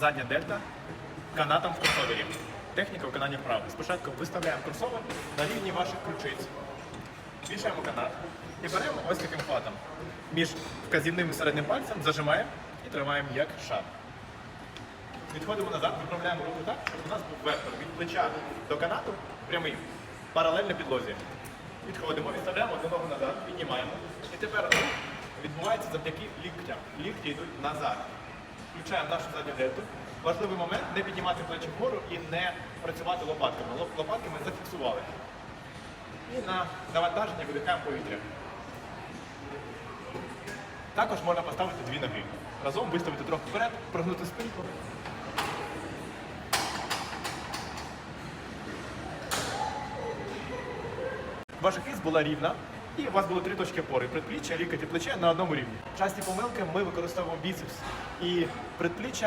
задня дельта канатом в кросовері. Техніка виконання вправи. Спочатку виставляємо кросовер на рівні ваших ключиць. Вішаємо канат і беремо ось таким хватом. Між вказівним і середнім пальцем зажимаємо і тримаємо як шар. Відходимо назад, виправляємо руку так, щоб у нас був вектор від плеча до канату прямий, паралельно підлозі. Відходимо, відставляємо одну ногу назад, піднімаємо. І тепер рух відбувається завдяки ліктям. Лікті йдуть назад. Включаємо нашу задню дельту. Важливий момент не піднімати плечі вгору і не працювати лопатками. Лопатки ми зафіксували. І на навантаження видихаємо повітря. Також можна поставити дві ноги. Разом виставити трохи вперед, прогнути спинку. Ваша хист була рівна, і у вас було три точки опори: предпліччя, лікоть і плече на одному рівні. Часті помилки ми використовуємо біцепс і предпліччя